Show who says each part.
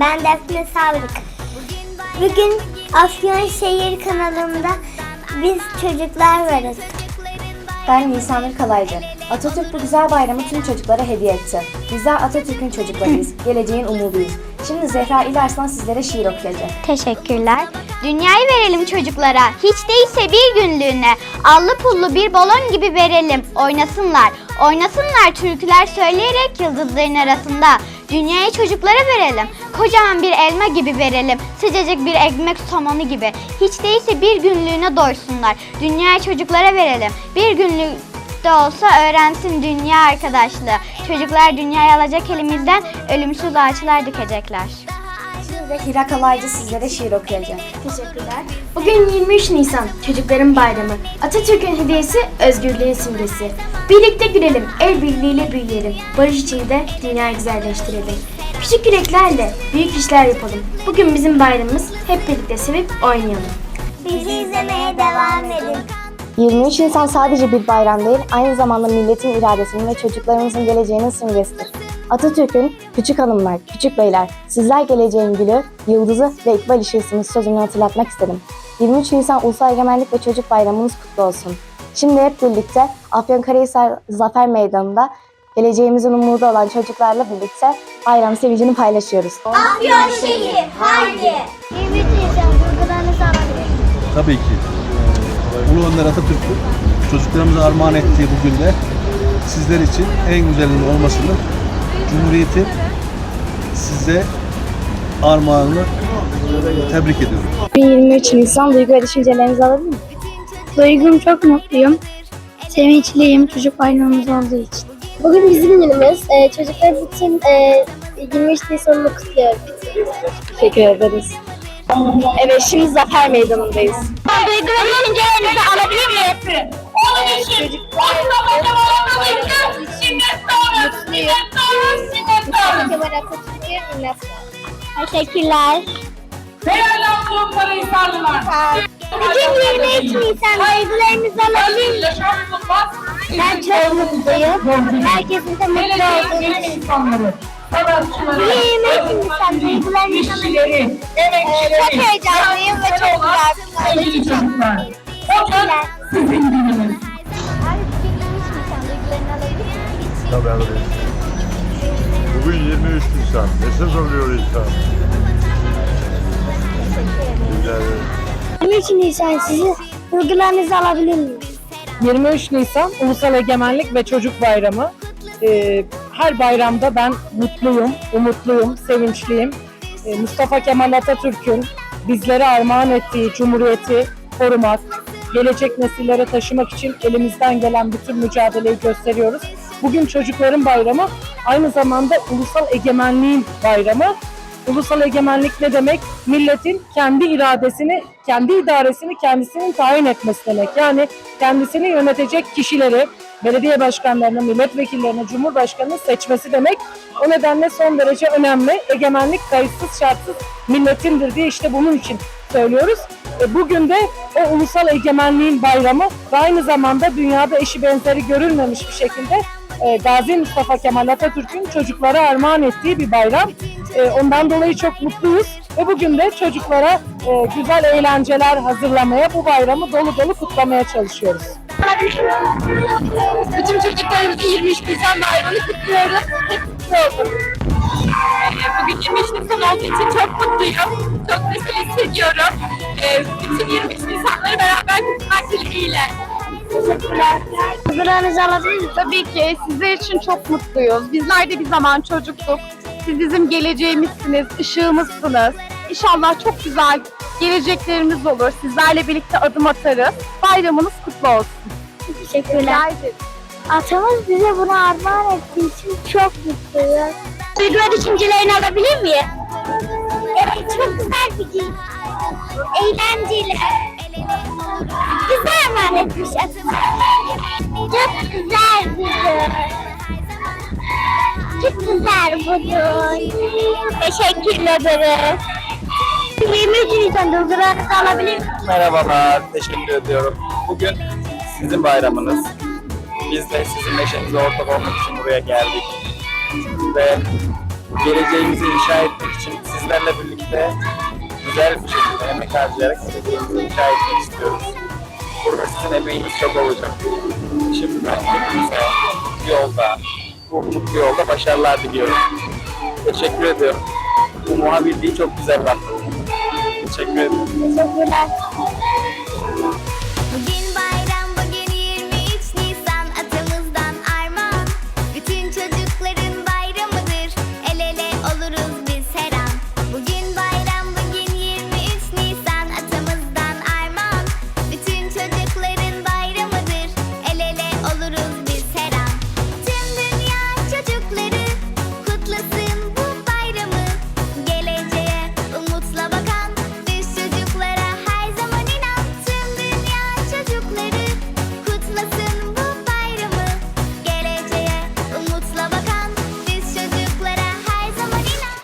Speaker 1: Ben Defne Savruk. Bugün Afyonşehir kanalında biz çocuklar varız.
Speaker 2: Ben Nisanur Kalaycı. Atatürk bu güzel bayramı tüm çocuklara hediye etti. Bizler Atatürk'ün çocuklarıyız, geleceğin umuduyuz. Şimdi Zehra İlarslan sizlere şiir okuyacak.
Speaker 1: Teşekkürler.
Speaker 3: Dünyayı verelim çocuklara. Hiç değilse bir günlüğüne. Allı pullu bir balon gibi verelim. Oynasınlar. Oynasınlar türküler söyleyerek yıldızların arasında. Dünyayı çocuklara verelim. Kocaman bir elma gibi verelim. Sıcacık bir ekmek somonu gibi. Hiç değilse bir günlüğüne doysunlar. Dünyayı çocuklara verelim. Bir günlük de olsa öğrensin dünya arkadaşlığı. Çocuklar dünyayı alacak elimizden ölümsüz ağaçlar dikecekler.
Speaker 2: De Hira Kalaycı sizlere şiir okuyacak.
Speaker 4: Teşekkürler. Bugün 23 Nisan, çocukların bayramı. Atatürk'ün hediyesi, özgürlüğün simgesi. Birlikte gülelim, el birliğiyle büyüyelim. Barış içinde dünyayı güzelleştirelim. Küçük yüreklerle büyük işler yapalım. Bugün bizim bayramımız. Hep birlikte sevip oynayalım.
Speaker 1: Bizi izlemeye devam edin.
Speaker 2: 23 Nisan sadece bir bayram değil, aynı zamanda milletin iradesinin ve çocuklarımızın geleceğinin simgesidir. Atatürk'ün küçük hanımlar, küçük beyler, sizler geleceğin gülü, yıldızı ve ikbal ışığısınız sözünü hatırlatmak istedim. 23 Nisan Ulusal Egemenlik ve Çocuk Bayramınız kutlu olsun. Şimdi hep birlikte Afyonkarahisar Zafer Meydanı'nda geleceğimizin umudu olan çocuklarla birlikte bayram sevincini paylaşıyoruz.
Speaker 1: Afyonşehir, haydi. 23 Nisan duygularını sağlayın.
Speaker 5: Tabii ki. Ee, Ulu Önder Atatürk'ün çocuklarımıza armağan ettiği bu günde sizler için en güzelinin olmasını, Cumhuriyeti size armağanını tebrik ediyorum.
Speaker 4: 23 Nisan duygu ve düşüncelerinizi alabilir miyim? Duygum çok mutluyum. Sevinçliyim çocuk bayramımız olduğu için. Bugün bizim günümüz. Ee, çocuklar için e, 23 Nisan'ını kutluyorum.
Speaker 2: Teşekkür ederiz. Evet şimdi Zafer Meydanı'ndayız.
Speaker 1: Duygu ve düşüncelerinizi alabilir miyim?
Speaker 4: Ee, çocuklar
Speaker 1: Teşekkürler.
Speaker 6: Değerli Afyonkarahisarlılar.
Speaker 1: Bugün 23 Nisan duygularınızı alabilir miyim? Ben çok mutluyum. Herkesin de mutlu olduğunu
Speaker 6: insanları, sanatçıları,
Speaker 1: Bugün 23 Nisan duygularınızı alabilir miyim?
Speaker 6: işçileri, emekçileri,
Speaker 1: Çok heyecanlıyım ve çok güzel
Speaker 6: sevgili çocuklar. Bugün sizin gününüz.
Speaker 7: Tabii alırız. Bugün 23 Nisan. Mesaj oluyor insan. Güzel.
Speaker 1: 23 Nisan sizi duygularınızı alabilir miyim?
Speaker 8: 23 Nisan Ulusal Egemenlik ve Çocuk Bayramı. Ee, her bayramda ben mutluyum, umutluyum, sevinçliyim. Ee, Mustafa Kemal Atatürk'ün bizlere armağan ettiği Cumhuriyeti korumak, gelecek nesillere taşımak için elimizden gelen bütün mücadeleyi gösteriyoruz. Bugün çocukların bayramı, aynı zamanda ulusal egemenliğin bayramı. Ulusal egemenlik ne demek? Milletin kendi iradesini, kendi idaresini kendisinin tayin etmesi demek. Yani kendisini yönetecek kişileri, belediye başkanlarını, milletvekillerini, cumhurbaşkanını seçmesi demek. O nedenle son derece önemli. Egemenlik kayıtsız şartsız milletindir diye işte bunun için söylüyoruz. E, Bugün de o ulusal egemenliğin bayramı ve aynı zamanda dünyada eşi benzeri görülmemiş bir şekilde e, Gazi Mustafa Kemal Atatürk'ün çocuklara armağan ettiği bir bayram. E, Ondan dolayı çok mutluyuz ve bugün de çocuklara e, güzel eğlenceler hazırlamaya, bu bayramı dolu dolu kutlamaya çalışıyoruz.
Speaker 6: Bütün çocuklarımızı 23 Nisan bayramını kutluyoruz. Hep kutlu olsun. Ee, Bugün 23 Nisan olduğu için çok mutluyum. Çok neşeli hissediyorum. Ee, Bütün 23 Nisanları beraber kutlamak dileğiyle.
Speaker 1: Duygularınızı alabilir miyim?
Speaker 9: Tabii ki sizler için çok mutluyuz. Bizler de bir zaman çocuktuk. Siz bizim geleceğimizsiniz, ışığımızsınız. İnşallah çok güzel geleceklerimiz olur. Sizlerle birlikte adım atarız. Bayramınız kutlu olsun.
Speaker 1: Teşekkürler.
Speaker 9: Ederim.
Speaker 1: Atamız bize bunu armağan ettiği için çok mutluyuz. Duygu düşüncelerini alabilir miyim? Evet, çok güzel bir gün. Eğlenceli. Bize armağan etmiş atamız. Çok güzel bir gün. Çok güzel bu gün. Teşekkür ederiz. 23 Nisan duygularınızı alabilir miyim?
Speaker 10: Merhabalar, teşekkür ediyorum. Bugün sizin bayramınız. Biz de sizin neşenize ortak olmak için buraya geldik. ve geleceğimizi inşa etmek için sizlerle birlikte güzel bir şekilde emek harcayarak geleceğimizi inşa etmek istiyoruz. Burada sizin emeğiniz çok olacak. Şimdiden hepinize bu yolda, bu mutlu yolda başarılar diliyorum. Teşekkür ediyorum. Bu muhabirliği çok güzel yaptınız. Teşekkür ederim.
Speaker 1: Teşekkürler.